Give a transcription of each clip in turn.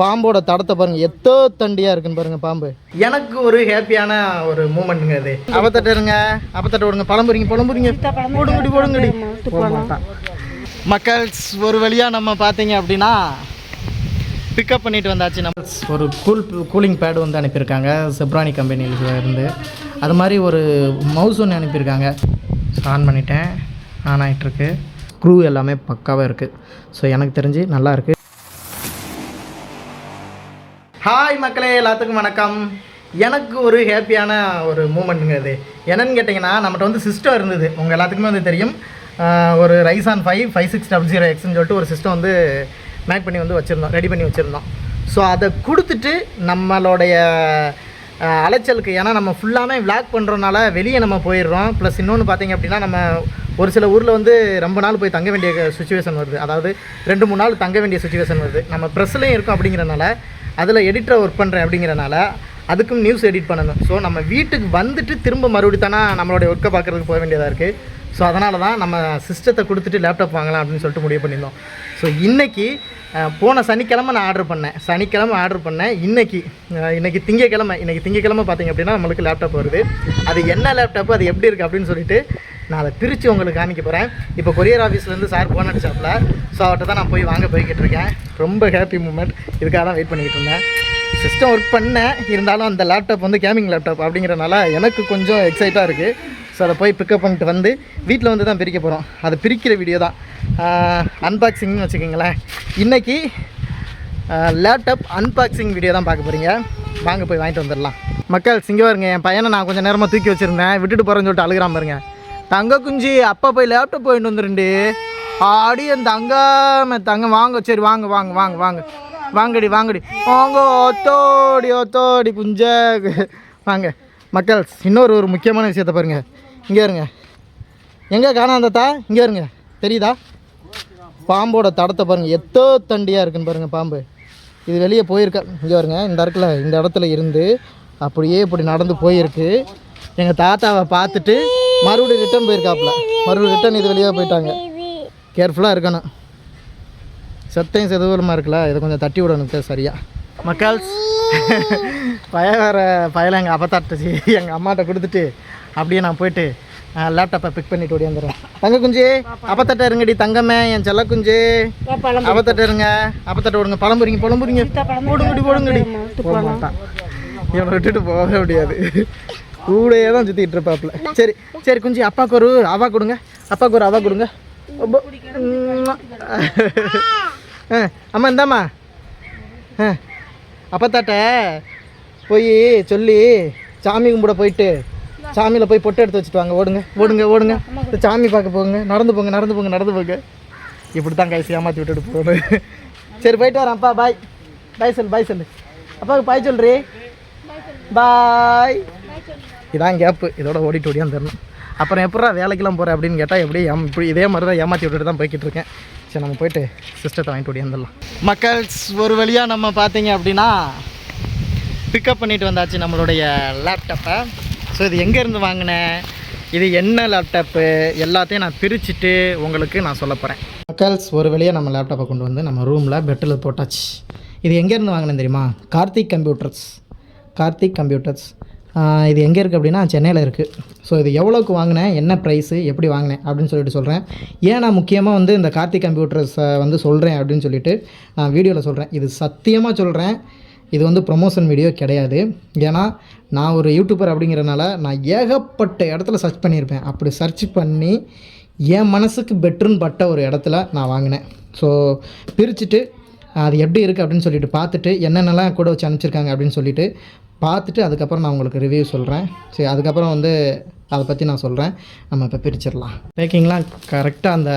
பாம்போட தடத்தை பாருங்க. எத்தோ தண்டியா இருக்குன்னு பாருங்க பாம்பு. எனக்கு ஒரு ஹாப்பியான ஒரு மூமெண்ட்டுங்க இது. அவத்தட்ட இருங்க. அவத்தட்ட விடுங்க. பழம்புரிங்க பழம்புரிங்க போடுங்கடி போடுங்கடி மக்கள்ஸ் ஒரு வழியா நம்ம பார்த்தீங்க அப்படின்னா பிக்கப் பண்ணிட்டு வந்தாச்சு. நம்ம ஒரு கூல் கூலிங் பேட் வந்து அனுப்பியிருக்காங்க. செப்ரானி கம்பெனியில் இருந்து. அது மாதிரி ஒரு மவுஸ் ஒன்று அனுப்பியிருக்காங்க. ஆன் பண்ணிட்டேன். ஆன் ஆகிட்டுருக்கு க்ரூ எல்லாமே பக்காவாக இருக்குது ஸோ எனக்கு தெரிஞ்சு நல்லா இருக்குது ஹாய் மக்களே எல்லாத்துக்கும் வணக்கம். எனக்கு ஒரு ஹாப்பியான ஒரு மூமெண்ட்டுங்க என்னென்னு கேட்டிங்கன்னா நம்மகிட்ட வந்து சிஸ்டம் இருந்தது. உங்கள் எல்லாத்துக்குமே வந்து தெரியும். ஒரு ஒரு Ryzen five five six double zero எக்ஸ்னு சொல்லிட்டு ஒரு சிஸ்டம் வந்து மேக் பண்ணி வந்து வச்சுருந்தோம் ரெடி பண்ணி வச்சுருந்தோம். ஸோ அதை கொடுத்துட்டு நம்மளுடைய அலைச்சலுக்கு ஏன்னா நம்ம ஃபுல்லாமே விளாக் பண்ணுறதுனால வெளியே நம்ம போயிடுறோம். ப்ளஸ் இன்னொன்று பார்த்தீங்க அப்படின்னா நம்ம ஒரு சில ஊரில் வந்து ரொம்ப நாள் போய் தங்க வேண்டிய சுச்சுவேஷன் வருது. அதாவது ரெண்டு மூணு நாள் தங்க வேண்டிய சுச்சுவேஷன் வருது. நம்ம ப்ரெஸ்லேயும் இருக்கோம் அப்படிங்கிறனால அதில் எடிட்டரை ஒர்க் பண்ணுறேன் அப்படிங்கிறனால அதுக்கும் நியூஸ் எடிட் பண்ணணும். ஸோ நம்ம வீட்டுக்கு வந்துட்டு திரும்ப மறுபடியும் தானே நம்மளுடைய ஒர்க்கை பார்க்குறதுக்கு போக வேண்டியதாக இருக்குது ஸோ அதனால தான் நம்ம சிஸ்டத்தை கொடுத்துட்டு லேப்டாப் வாங்கலாம் அப்படின்னு சொல்லிட்டு முடிவு பண்ணியிருந்தோம். ஸோ இன்றைக்கி போன சனிக்கிழமை நான் ஆர்டர் பண்ணேன். சனிக்கிழமை ஆர்டர் பண்ணேன். இன்றைக்கி இன்றைக்கி திங்கக்கிழமை இன்றைக்கி திங்கக்கிழமை பார்த்திங்க அப்படின்னா நம்மளுக்கு லேப்டாப் வருது. அது என்ன லேப்டாப்பு அது எப்படி இருக்குது அப்படின்னு சொல்லிட்டு நான் அதை பிரித்து உங்களுக்கு காமிக்க போகிறேன் இப்போ கொரியர் ஆஃபீஸ்லேருந்து சார் ஃபோன் அடிச்சாப்பில். ஸோ அவர்கிட்ட தான் நான் போய் வாங்க போய்கிட்டு இருக்கேன் ரொம்ப ஹாப்பி மூமெண்ட் இதுக்காக தான் வெயிட் பண்ணிக்கிட்டு இருந்தேன். சிஸ்டம் ஒர்க் பண்ணேன் இருந்தாலும் அந்த லேப்டாப் வந்து கேமிங் லேப்டாப் அப்படிங்கிறனால எனக்கு கொஞ்சம் எக்ஸைட்டாக இருக்குது ஸோ அதை போய் பிக்கப் பண்ணிட்டு வந்து வீட்டில் வந்து தான் பிரிக்க போகிறோம் அதை பிரிக்கிற வீடியோ தான். அன்பாக்சிங்னு வச்சுக்கோங்களேன். இன்றைக்கி லேப்டாப் அன்பாக்சிங் வீடியோ தான் பார்க்க போகிறீங்க வாங்க போய் வாங்கிட்டு வந்துடலாம். மக்கள் சிங்க பாருங்க என் பையனை நான் கொஞ்சம் நேரமாக தூக்கி வச்சுருந்தேன். விட்டுட்டு போகிறேன்னு சொல்லிட்டு அழுகிறாம பாருங்க. தங்க குஞ்சு அப்பா போய் லேப்டாப் போயிட்டு வந்துருண்டு. ஆடி அந்த தங்காம தங்க வாங்க சரி வாங்க வாங்க வாங்க வாங்க. வாங்கடி வாங்கடி. வாங்க ஒத்தோடி ஒத்தோடி குஞ்ச. வாங்க. மக்கள் இன்னொரு ஒரு முக்கியமான விஷயத்த பாருங்க. இங்கே இருங்க. எங்கே காணாம தாத்தா இங்கே இருங்க. தெரியுதா? பாம்போட தடத்தை பாருங்க. எத்தோ தண்டியாக இருக்குன்னு பாருங்க பாம்பு. இது வெளியே போயிருக்க இங்கே பாருங்க இந்த இடத்துல இந்த இடத்துல இருந்து அப்படியே இப்படி நடந்து போயிருக்கு. எங்கள் தாத்தாவை பார்த்துட்டு மறுபடியும் ரிட்டர்ன் போயிருக்காப்புல. மறுபடியும் ரிட்டர்ன் இது வெளியே போயிட்டாங்க. கேர்ஃபுல்லாக இருக்கணும். சத்தையும் செதுவலமாக இருக்குல்ல? இதை கொஞ்சம் தட்டி விடணும் சார் சரியா? மக்கள்ஸ் பய வேற பயலை எங்கள் அப்பத்தாட்டுச்சு எங்கள் அம்மாட்ட கொடுத்துட்டு அப்படியே நான் போயிட்டு லேப்டாப்பை பிக் பண்ணிட்டு ஓடியாந்துடுறேன். தங்க குஞ்சு அப்பத்தட்ட இருங்கடி தங்கமே என் செல்ல குஞ்சு அப்பத்தட்ட இருங்க. அப்பத்தட்ட விடுங்க. பழம்புரிங்க பழம்புரிங்க. போடுங்கடி போடுங்கடி போட மாட்டான் இவனை விட்டுட்டு போகவே முடியாது. கூடயே தான் சுற்றிட்டு இருப்பாப்புல சரி சரி குஞ்சு அப்பாவுக்கு ஒரு அவா கொடுங்க. அப்பாவுக்கு ஒரு அவா கொடுங்க. ரொம்ப ஆ, அம்மா இந்தாம்மா. ஆ அப்பத்தாட்ட போய் சொல்லி சாமி கும்பிட போயிட்டு சாமியில் போய் பொட்டை எடுத்து வச்சுட்டு வாங்க. ஓடுங்க ஓடுங்க ஓடுங்க. சாமி பார்க்க போங்க. நடந்து போங்க நடந்து போங்க நடந்து போங்க. இப்படி தான் கைசி ஏமாற்றி விட்டுட்டு போகணும் சரி போயிட்டு வரேன் அப்பா. பாய் பாய் சொல் பாய் சொல்லு. அப்பாவுக்கு பாய் சொல்றி. பாய் இதான் கேப்பு இதோட ஓடிட்டு ஓடியாந்து தரணும் அப்புறம் எப்படா வேலைக்கெல்லாம் போகிறேன் அப்படின்னு கேட்டால் எப்படி ஏம் இப்படி இதே மாதிரி தான் ஏமாற்றி விட்டுட்டு தான் போய்கிட்டு இருக்கேன். சரி நம்ம போயிட்டு சிஸ்டத்தை வாங்கிட்டு ஓடியாந்துடலாம் மக்கள்ஸ் ஒரு வழியாக நம்ம பார்த்தீங்க அப்படின்னா பிக்கப் பண்ணிட்டு வந்தாச்சு நம்மளுடைய லேப்டாப்பை ஸோ இது எங்கேருந்து வாங்கினேன்? இது என்ன லேப்டாப்பு எல்லாத்தையும் நான் பிரிச்சுட்டு உங்களுக்கு நான் சொல்ல போகிறேன் மக்கள்ஸ் ஒரு வழியாக நம்ம லேப்டாப்பை கொண்டு வந்து நம்ம ரூமில் பெட்டில் போட்டாச்சு. இது எங்கேருந்து வாங்கினேன் தெரியுமா? கார்த்திக் கம்ப்யூட்டர்ஸ் கார்த்திக் கம்ப்யூட்டர்ஸ் இது எங்கே இருக்குது அப்படின்னா சென்னையில் இருக்குது ஸோ இது எவ்வளோக்கு வாங்கினேன்? என்ன ப்ரைஸு எப்படி வாங்கினேன்? அப்படின்னு சொல்லிட்டு சொல்கிறேன் ஏன் நான் முக்கியமாக வந்து இந்த கார்த்திக் கம்ப்யூட்டர்ஸை வந்து சொல்கிறேன் அப்படின்னு சொல்லிட்டு நான் வீடியோவில் சொல்கிறேன் இது சத்தியமாக சொல்கிறேன் இது வந்து ப்ரொமோஷன் வீடியோ கிடையாது. ஏன்னா நான் ஒரு யூடியூபர் அப்படிங்கிறனால நான் ஏகப்பட்ட இடத்துல சர்ச் பண்ணியிருப்பேன். அப்படி சர்ச் பண்ணி என் மனசுக்கு பெட்ருன்னு பட்ட ஒரு இடத்துல நான் வாங்கினேன். ஸோ பிரிச்சுட்டு அது எப்படி இருக்குது அப்படின்னு சொல்லிட்டு பார்த்துட்டு என்னென்னலாம் கூட வச்சு அனுப்பிச்சிருக்காங்க அப்படின்னு சொல்லிட்டு பார்த்துட்டு அதுக்கப்புறம் நான் உங்களுக்கு ரிவ்யூ சொல்கிறேன் சரி அதுக்கப்புறம் வந்து அதை பற்றி நான் சொல்கிறேன் நம்ம இப்போ பிரிச்சிடலாம். பேக்கிங்லாம் கரெக்டாக அந்த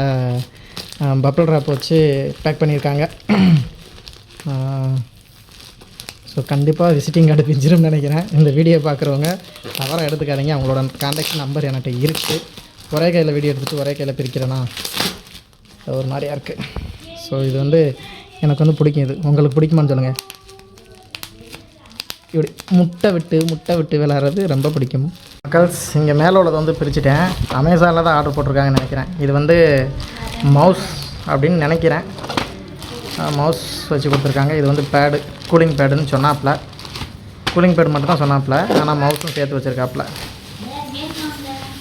பப்பிள் ட்ராப் வச்சு பேக் பண்ணியிருக்காங்க. ஸோ கண்டிப்பாக விசிட்டிங் கார்டு பிஞ்சிரும்னு நினைக்கிறேன். இந்த வீடியோ பார்க்குறவங்க தவறாக எடுத்துக்காதீங்க. அவங்களோட கான்டாக்ட் நம்பர் என்கிட்ட இருக்குது ஒரே கையில் வீடியோ எடுத்துகிட்டு ஒரே கையில் பிரிக்கிறேன்னா ஒரு மாதிரியாக இருக்குது ஸோ இது வந்து எனக்கு வந்து பிடிக்கும் இது. உங்களுக்கு பிடிக்குமான்னு சொல்லுங்கள் இப்படி முட்டை விட்டு முட்டை விட்டு விளாட்றது ரொம்ப பிடிக்கும். மக்கள்ஸ் இங்கே மேலே உள்ளதை வந்து பிரிச்சுட்டேன். அமேசானில் தான் ஆர்டர் போட்டிருக்காங்கன்னு நினைக்கிறேன். இது வந்து மவுஸ் அப்படின்னு நினைக்கிறேன். மவுஸ் வச்சு கொடுத்துருக்காங்க. இது வந்து பேடு கூலிங் பேடுன்னு சொன்னாப்புல. கூலிங் பேட் மட்டும் தான் சொன்னாப்புல ஆனால் மவுஸும் சேர்த்து வச்சுருக்காப்புல.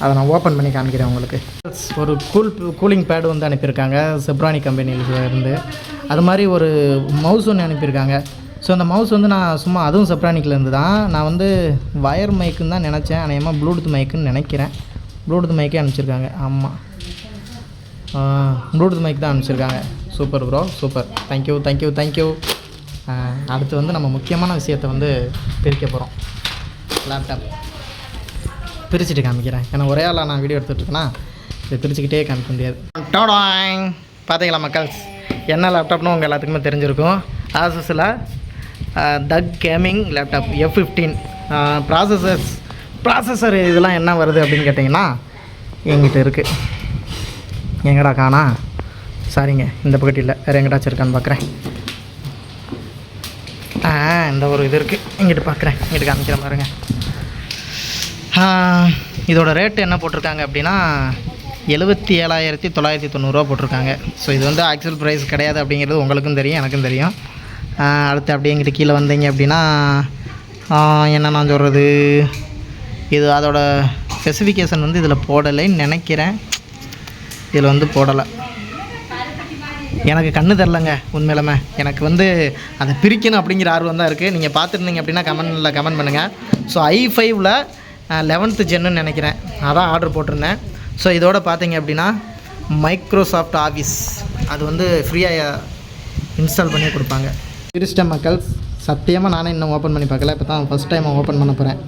அதை நான் ஓப்பன் பண்ணி காமிக்கிறேன் உங்களுக்கு. ஒரு கூல் கூலிங் பேடு வந்து அனுப்பியிருக்காங்க. செப்ரானி கம்பெனியில் இருந்து. அது மாதிரி ஒரு மவுஸ் ஒன்று அனுப்பியிருக்காங்க. ஸோ அந்த மவுஸ் வந்து நான் சும்மா அதுவும் செப்ரானிக்கிலேருந்து தான் நான் வந்து வயர் மைக்குன்னு தான் நினச்சேன். அநேகமாக ப்ளூடூத் மைக்குன்னு நினைக்கிறேன். ப்ளூடூத் மைக்கே அனுப்பிச்சிருக்காங்க. ஆமாம் ப்ளூடூத் மைக் தான் அனுப்பிச்சிருக்காங்க. Super bro super thank you thank you thank you அடுத்து வந்து நம்ம முக்கியமான விஷயத்தை வந்து பிரிக்க போகிறோம் லேப்டாப் பிரிச்சுட்டு காமிக்கிறேன். ஏன்னா ஒரே ஆளாக நான் வீடியோ எடுத்துகிட்ருக்கேன்னா இதை பிரிச்சுக்கிட்டே காமிக்க முடியாது. டோடாங். பார்த்தீங்களா மக்கள்? என்ன லேப்டாப்னு உங்கள் எல்லாத்துக்குமே தெரிஞ்சிருக்கும். ஆசஸில் TUF gaming laptop F fifteen processors processor இதெல்லாம் என்ன வருது அப்படின்னு கேட்டிங்கன்னா எங்கிட்ட இருக்குது எங்கடா காணா? சாரிங்க இந்த பக்கத்து இல்லை வேறு எங்கடா இருக்கான்னு பார்க்குறேன் ஆ இந்த ஒரு இது இருக்குது இங்கிட்டு பார்க்குறேன் இங்கிட்டு காமிக்கிற பாருங்க. இதோட ரேட்டு என்ன போட்டிருக்காங்க அப்படின்னா எழுபத்தி ஏழாயிரத்தி தொள்ளாயிரத்தி தொண்ணூறுரூவா போட்டிருக்காங்க. ஸோ இது வந்து ஆக்சுவல் ப்ரைஸ் கிடையாது அப்படிங்கிறது உங்களுக்கும் தெரியும் எனக்கும் தெரியும். அடுத்து அப்படியே எங்கிட்ட கீழே வந்தீங்க அப்படின்னா என்ன நான் சொல்கிறது இது அதோட ஸ்பெசிஃபிகேஷன் வந்து இதில் போடலைன்னு நினைக்கிறேன். இதில் வந்து போடலை. எனக்கு கண்ணு தெரிலங்க உண்மையிலுமே. எனக்கு வந்து அதை பிரிக்கணும் அப்படிங்கிற ஆர்வம் தான் இருக்குது நீங்கள் பார்த்துருந்தீங்க அப்படின்னா கமெண்டில் கமெண்ட் பண்ணுங்கள் ஸோ ஐ ஃபைவ்ல லெவன்த்து ஜென்னு நினைக்கிறேன். அதான் ஆர்டர் போட்டிருந்தேன். ஸோ இதோட பார்த்தீங்க அப்படின்னா மைக்ரோசாஃப்ட் ஆஃபீஸ் அது வந்து ஃப்ரீயாக இன்ஸ்டால் பண்ணி கொடுப்பாங்க. பிரிச்சிட்ட மக்கள் சத்தியமாக நானே இன்னும் ஓப்பன் பண்ணி பார்க்கல. இப்போ தான் ஃபஸ்ட் டைம் ஓப்பன் பண்ண போகிறேன்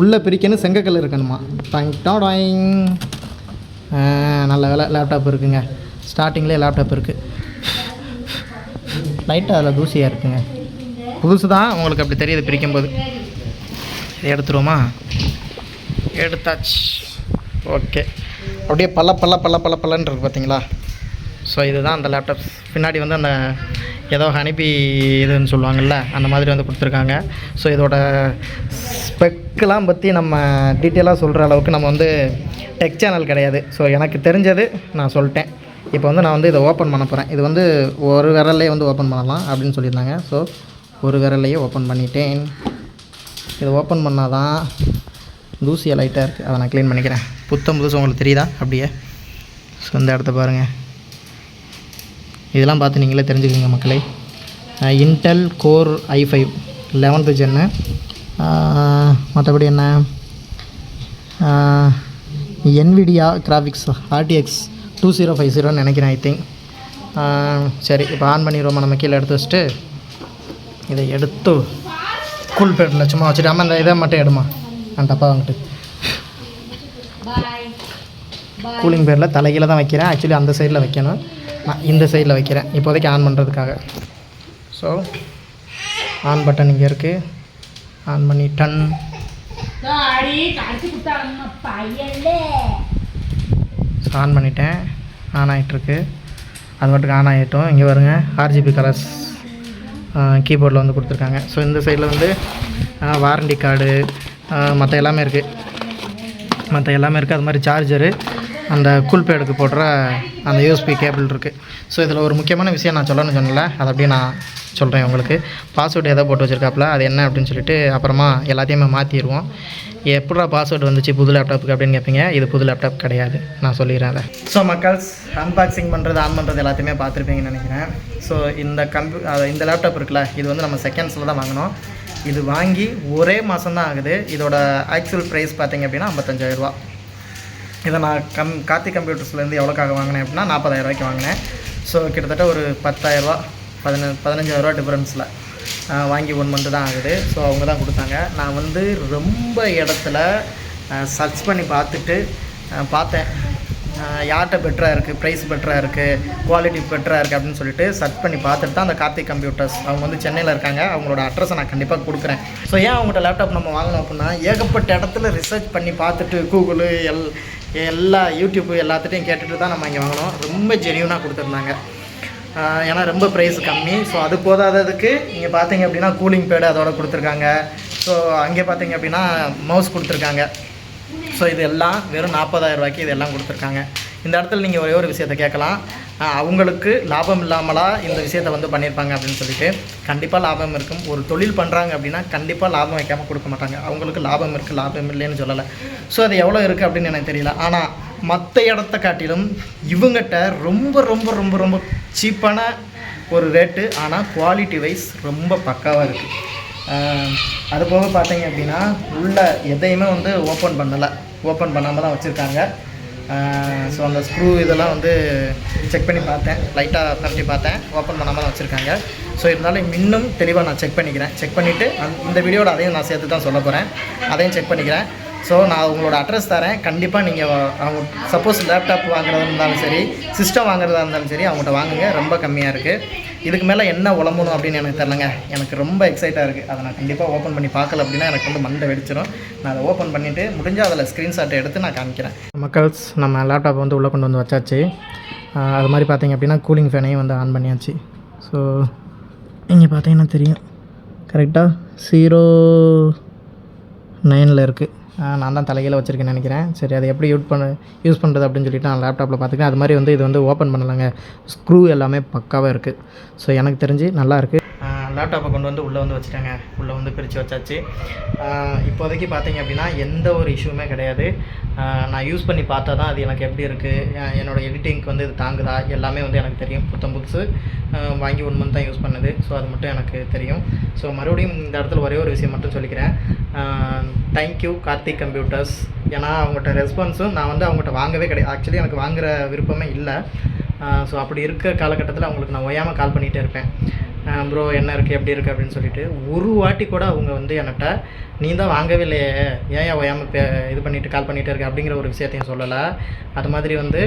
உள்ளே பிரிக்கணும் செங்கக்கல் இருக்கணுமா? டாங் நல்ல வேலை. லேப்டாப் இருக்குங்க. ஸ்டார்டிங்லேயே லேப்டாப் இருக்குது லைட்டாக அதில் தூசியாக இருக்குங்க. புதுசு தான் உங்களுக்கு அப்படி தெரியுது பிரிக்கும்போது. இதை எடுத்துருவோமா? எடுத்தாச்சு. ஓகே அப்படியே பல்ல பல்ல பல்ல பல்ல பல்லன்னு இருக்குது பார்த்தீங்களா ஸோ இதுதான் அந்த லேப்டாப் பின்னாடி வந்து அந்த ஏதோ ஹனிபி இதுன்னு சொல்லுவாங்கள்ல அந்த மாதிரி வந்து கொடுத்துருக்காங்க. ஸோ இதோட ஸ்பெக்கெலாம் பற்றி நம்ம டீட்டெயிலாக சொல்கிற அளவுக்கு நம்ம வந்து டெக் சேனல் கிடையாது. ஸோ எனக்கு தெரிஞ்சது நான் சொல்லிட்டேன். இப்போ வந்து நான் வந்து இதை ஓப்பன் பண்ண போகிறேன் இது வந்து ஒரு விரல்லையே வந்து ஓப்பன் பண்ணலாம் அப்படின்னு சொல்லியிருந்தாங்க. ஸோ ஒரு விரல்லையே ஓப்பன் பண்ணிட்டேன். இதை ஓப்பன் பண்ணால் தான் தூசியாக லைட்டாக இருக்குது அதை நான் க்ளீன் பண்ணிக்கிறேன். புத்தம் புதுசு உங்களுக்கு தெரியுதா? அப்படியே. ஸோ இந்த இடத்த பாருங்கள் இதெல்லாம் பார்த்து நீங்களே தெரிஞ்சுக்கோங்க மக்களே. Intel core i five eleventh gen மற்றபடி என்ன? Nvidia graphics RTX two zero five ஜீரோன்னு நினைக்கிறேன் ஐ திங்க் சரி இப்போ ஆன் பண்ணிடுவோமா நம்ம கீழே எடுத்து வச்சுட்டு. இதை எடுத்து கூல் பேட்டில் சும்மா வச்சுட்டு ஆமாம் இந்த இதை மட்டும் எடுமா. அந்த டப்பா வாங்கிட்டு. கூலிங் பேரில் தலைகீழ தான் வைக்கிறேன். ஆக்சுவலி அந்த சைடில் வைக்கணும். நான் இந்த சைடில் வைக்கிறேன். இப்போதைக்கு ஆன் பண்ணுறதுக்காக ஸோ ஆன் பட்டன் இங்கே இருக்குது ஆன் பண்ணி டன் ஸோ ஆன் பண்ணிட்டேன். ஆன் ஆகிட்டுருக்கு அது மட்டும் ஆன் ஆகிட்டோம் இங்கே வருங்க ஆர்ஜிபி கலர்ஸ் கீபோர்டில் வந்து கொடுத்துருக்காங்க. ஸோ இந்த சைடில் வந்து வாரண்டி கார்டு மற்ற எல்லாமே இருக்குது மற்ற எல்லாமே இருக்குது அது மாதிரி சார்ஜரு அந்த கூல் பேடுக்கு போடுற அந்த யூஎஸ்பி கேபிள் இருக்குது ஸோ இதில் ஒரு முக்கியமான விஷயம் நான் சொல்லணும்னு சொன்னல அதை அப்படியே நான் சொல்கிறேன் உங்களுக்கு. பாஸ்வேர்டு எதை போட்டு வச்சுருக்காப்புல அது என்ன அப்படின்னு சொல்லிட்டு அப்புறமா எல்லாத்தையுமே மாற்றிடுவோம் எப்படா பாஸ்வேர்டு வந்துச்சு புது லேப்டாப்புக்கு அப்படின்னு கேட்பீங்க இது புது லேப்டாப் கிடையாது. நான் சொல்லிடுறேன் அதை. ஸோ மக்கள்ஸ் அன்பாக்சிங் பண்ணுறது ஆன் பண்ணுறது எல்லாத்தையுமே பார்த்துருப்பீங்கன்னு நினைக்கிறேன். ஸோ இந்த கம்ப்யூ இந்த லேப்டாப் இருக்குல்ல இது வந்து நம்ம செகண்ட்ஸில் தான் வாங்கினோம் இது வாங்கி ஒரே மாதம் தான் ஆகுது. இதோட ஆக்சுவல் ப்ரைஸ் பார்த்தீங்க அப்படின்னா ஐம்பத்தஞ்சாயிரரூபா இதை நான் கம் கார்த்தி கம்ப்யூட்டர்ஸ்லேருந்து எவ்வளோக்காக வாங்கினேன் அப்படின்னா நாற்பதாயிரம் ரூபாய்க்கு வாங்கினேன். ஸோ கிட்டத்தட்ட ஒரு பத்தாயிரரூபா பதின பதினஞ்சாயிரரூவா டிஃப்ரென்ஸில் வாங்கி ஒன் மந்த்து தான் ஆகுது. ஸோ அவங்க தான் கொடுத்தாங்க. நான் வந்து ரொம்ப இடத்துல சர்ச் பண்ணி பார்த்துட்டு பார்த்தேன். யார்கிட்ட பெட்டராக இருக்குது ப்ரைஸ் பெட்டராக இருக்குது குவாலிட்டி பெட்டராக இருக்குது அப்படின்னு சொல்லிட்டு சர்ச் பண்ணி பார்த்துட்டு தான் அந்த கார்த்திக் கம்ப்யூட்டர்ஸ் அவங்க வந்து சென்னையில் இருக்காங்க. அவங்களோட அட்ரஸை நான் கண்டிப்பாக கொடுக்குறேன். ஸோ ஏன் அவங்கள்ட்ட லேப்டாப் நம்ம வாங்கணும் அப்படின்னா ஏகப்பட்ட இடத்துல ரிசர்ச் பண்ணி பார்த்துட்டு கூகுள் எல் எல்லா யூடியூப் எல்லாத்துட்டையும் கேட்டுட்டு தான் நம்ம இங்கே வாங்கினோம் ரொம்ப ஜெனியூனாக கொடுத்துருந்தாங்க. ஏன்னா ரொம்ப ப்ரைஸ் கம்மி. ஸோ அது போதாததுக்கு இங்கே பார்த்தீங்க அப்படின்னா கூலிங் பேடு அதோட கொடுத்துருக்காங்க. ஸோ அங்கே பார்த்தீங்க அப்படின்னா மவுஸ் கொடுத்துருக்காங்க. ஸோ இது எல்லாம் வெறும் 40000 ரூபாய்க்கு இது எல்லாம் கொடுத்துருக்காங்க. இந்த இடத்துல நீங்கள் ஒரே ஒரு விஷயத்தை கேட்கலாம். அவங்களுக்கு லாபம் இல்லாமலா இந்த விஷயத்தை வந்து பண்ணியிருப்பாங்க அப்படின்னு சொல்லிட்டு கண்டிப்பாக லாபம் இருக்கும். ஒரு தொழில் பண்ணுறாங்க அப்படின்னா கண்டிப்பாக லாபம் வைக்காமல் கொடுக்க மாட்டாங்க. அவங்களுக்கு லாபம் இருக்குது லாபம் இல்லைன்னு சொல்லலை. ஸோ அது எவ்வளோ இருக்குது அப்படின்னு எனக்கு தெரியல. ஆனால் மற்ற இடத்த காட்டிலும் இவங்ககிட்ட ரொம்ப ரொம்ப ரொம்ப ரொம்ப சீப்பான ஒரு ரேட்டு ஆனால் குவாலிட்டி வைஸ் ரொம்ப பக்காவாக இருக்குது அது போக பார்த்தீங்க அப்படின்னா உள்ள எதையுமே வந்து ஓப்பன் பண்ணலை. ஓப்பன் பண்ணாமல் தான் வச்சுருக்காங்க. ஸோ அந்த ஸ்க்ரூ இதெல்லாம் வந்து செக் பண்ணி பார்த்தேன். லைட்டாக பரட்டி பார்த்தேன். ஓப்பன் பண்ணாமல் தான் வச்சுருக்காங்க. ஸோ இருந்தாலும் இன்னும் தெளிவாக நான் செக் பண்ணிக்கிறேன். செக் பண்ணிவிட்டு அந் இந்த வீடியோட அதையும் நான் சேர்த்து தான் சொல்ல போகிறேன் அதையும் செக் பண்ணிக்கிறேன். ஸோ நான் உங்களோட அட்ரஸ் தரேன். கண்டிப்பாக நீங்கள் அவங்க சப்போஸ் லேப்டாப் வாங்குறதா இருந்தாலும் சரி சிஸ்டம் வாங்குறதா இருந்தாலும் சரி அவங்கள்ட்ட வாங்குங்க. ரொம்ப கம்மியாக இருக்குது இதுக்கு மேலே என்ன உழம்பணும் அப்படின்னு எனக்கு தெரிலங்க எனக்கு ரொம்ப எக்ஸைட்டாக இருக்குது அதை நான் கண்டிப்பாக ஓப்பன் பண்ணி பார்க்கல அப்படின்னா எனக்கு வந்து மண்டை வெடிச்சிடும் நான் அதை ஓப்பன் பண்ணிவிட்டு முடிஞ்சால் அதில் ஸ்க்ரீன்ஷாட்டை எடுத்து நான் காமிக்கிறேன். மக்கள்ஸ் நம்ம லேப்டாப் வந்து உள்ளே கொண்டு வந்து வச்சாச்சு. அது மாதிரி பார்த்தீங்க அப்படின்னா கூலிங் ஃபேனையும் வந்து ஆன் பண்ணியாச்சு. ஸோ இங்கே பார்த்தீங்கன்னா தெரியும்? கரெக்டாக ஜீரோ நைனில் இருக்குது நான் தான் தலைகீழ வச்சுருக்கேன்னு நினைக்கிறேன். சரி அதை எப்படி யூட் பண்ண யூஸ் பண்ணுறது அப்படின்னு சொல்லிட்டு நான் லேப்டாப்பில் பார்த்துக்கேன் அது மாதிரி வந்து இது வந்து ஓப்பன் பண்ணலாங்க. ஸ்க்ரூ எல்லாமே பக்காவாக இருக்குது ஸோ எனக்கு தெரிஞ்சு நல்லா இருக்குது லேப்டாப்பை கொண்டு வந்து உள்ளே வந்து வச்சுட்டாங்க. உள்ளே வந்து பிரித்து வச்சாச்சு. இப்போதைக்கு பார்த்தீங்க அப்படின்னா எந்த ஒரு இஷ்யூமே கிடையாது. நான் யூஸ் பண்ணி பார்த்தா தான் அது எனக்கு எப்படி இருக்குது என்னோடய எடிட்டிங்க்கு வந்து இது தாங்குதா? எல்லாமே வந்து எனக்கு தெரியும். புத்தம் புதுசு வாங்கி ஒன் மந்த் தான் யூஸ் பண்ணுது. ஸோ அது மட்டும் எனக்கு தெரியும். ஸோ மறுபடியும் இந்த இடத்துல ஒரே ஒரு விஷயம் மட்டும் சொல்லிக்கிறேன். தேங்க்யூ கார்த்திக் கம்ப்யூட்டர்ஸ் ஏன்னா அவங்கள்ட்ட ரெஸ்பான்ஸும் நான் வந்து அவங்கள்ட்ட வாங்கவே கிடையாது. ஆக்சுவலி எனக்கு வாங்குற விருப்பமே இல்லை. ஸோ அப்படி இருக்க காலகட்டத்தில் அவங்களுக்கு நான் ஓயாமல் கால் பண்ணிகிட்டே இருப்பேன். ப்ரோ என்ன இருக்குது எப்படி இருக்குது அப்படின்னு சொல்லிட்டு ஒரு வாட்டி கூட அவங்க வந்து என்கிட்ட நீ தான் வாங்கவே இல்லையே ஏன் ஏன் ஓயாமல் பே இது பண்ணிவிட்டு கால் பண்ணிகிட்டே இருக்க? அப்படிங்கிற ஒரு விஷயத்தையும் சொல்லலை. அது மாதிரி வந்து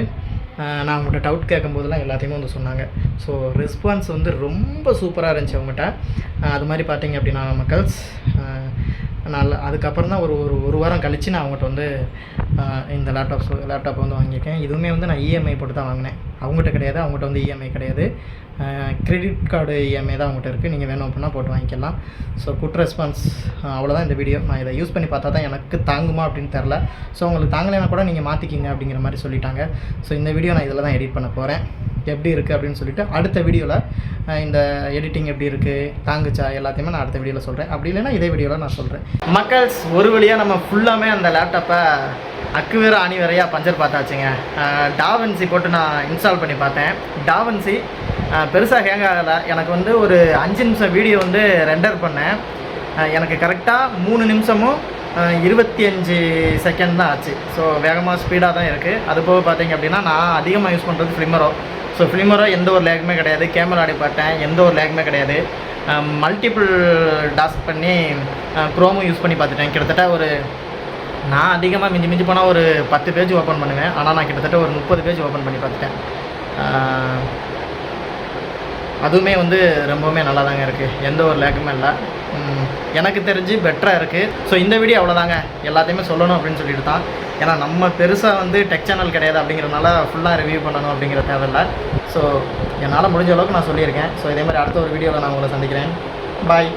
நான் அவங்கள்ட்ட டவுட் கேட்கும்போதெல்லாம் எல்லாத்தையுமே வந்து சொன்னாங்க. ஸோ ரெஸ்பான்ஸ் வந்து ரொம்ப சூப்பராக இருந்துச்சு அவங்ககிட்ட அது மாதிரி பார்த்தீங்க அப்படின்னா மக்கள்ஸ் நல்ல அதுக்கப்புறம் தான் ஒரு ஒரு ஒரு வாரம் கழித்து நான் அவங்ககிட்ட வந்து இந்த லேப்டாப்ஸ் லேப்டாப் வந்து வாங்கியிருக்கேன். இதுவுமே வந்து நான் இஎம்ஐ போட்டு தான் வாங்கினேன். அவங்ககிட்ட கிடையாது அவங்ககிட்ட வந்து இஎம்ஐ கிடையாது. கிரெடிட் கார்டு இஎம்ஐ தான் அவங்ககிட்ட இருக்குது நீங்கள் வேணும் அப்படின்னா போட்டு வாங்கிக்கலாம். ஸோ குட் ரெஸ்பான்ஸ் அவ்வளோதான் இந்த வீடியோ நான் இதை யூஸ் பண்ணி பார்த்தா தான் எனக்கு தாங்குமா அப்படின்னு தெரில ஸோ உங்களுக்கு தாங்கலைன்னா கூட நீங்கள் மாற்றிக்கிங்க அப்படிங்கிற மாதிரி சொல்லிட்டாங்க. ஸோ இந்த வீடியோ நான் இதில் தான் எடிட் பண்ண போகிறேன் எப்படி இருக்குது அப்படின்னு சொல்லிட்டு அடுத்த வீடியோவில் இந்த எடிட்டிங் எப்படி இருக்குது தாங்குச்சா எல்லாத்தையுமே நான் அடுத்த வீடியோவில் சொல்கிறேன் அப்படி இல்லைன்னா இதே வீடியோவில் நான் சொல்கிறேன் மக்கள்ஸ் ஒரு வழியாக நம்ம ஃபுல்லாமே அந்த லேப்டாப்பை அக்கு வேறு அணி வேறையா பஞ்சர் பார்த்தாச்சுங்க. டாவன்சி போட்டு நான் இன்ஸ்டால் பண்ணி பார்த்தேன். டாவன்சி பெருசாக ஹேங் ஆகலை எனக்கு வந்து ஒரு அஞ்சு நிமிஷம் வீடியோ வந்து ரெண்டர் பண்ணேன். எனக்கு கரெக்டாக மூணு நிமிஷமும் இருபத்தி அஞ்சு செகண்ட் தான் ஆச்சு. ஸோ வேகமாக ஸ்பீடாக தான் இருக்குது அது போக பார்த்தீங்க அப்படின்னா நான் அதிகமாக யூஸ் பண்ணுறது ஃப்ளிமரோ ஸோ ஃப்ளிமரோ எந்த ஒரு லேக்குமே கிடையாது. கேமரா அடி பார்த்தேன். எந்த ஒரு லேக்குமே கிடையாது. மல்டிபிள் டாஸ்க் பண்ணி க்ரோமும் யூஸ் பண்ணி பார்த்துட்டேன். கிட்டத்தட்ட ஒரு நான் அதிகமாக மிஞ்சி மிஞ்சி போனால் ஒரு பத்து பேஜ் ஓப்பன் பண்ணுவேன். ஆனால் நான் கிட்டத்தட்ட ஒரு முப்பது பேஜ் ஓப்பன் பண்ணி பார்த்துட்டேன். அதுவுமே வந்து ரொம்பவுமே நல்லா தாங்க இருக்குது எந்த ஒரு லேக்குமே இல்லை. எனக்கு தெரிஞ்சு பெட்டராக இருக்குது ஸோ இந்த வீடியோ அவ்வளோதாங்க எல்லாத்தையுமே சொல்லணும் அப்படின்னு சொல்லிட்டு தான். ஏன்னா நம்ம பெருசாக வந்து டெக் சேனல் கிடையாது அப்படிங்கிறதுனால ஃபுல்லாக ரிவ்யூ பண்ணணும் அப்படிங்கிற தேவையில்லை ஸோ என்னால் முடிஞ்ச அளவுக்கு நான் சொல்லியிருக்கேன். ஸோ இதே மாதிரி அடுத்த ஒரு வீடியோவில் நான் உங்களை சந்திக்கிறேன். பாய்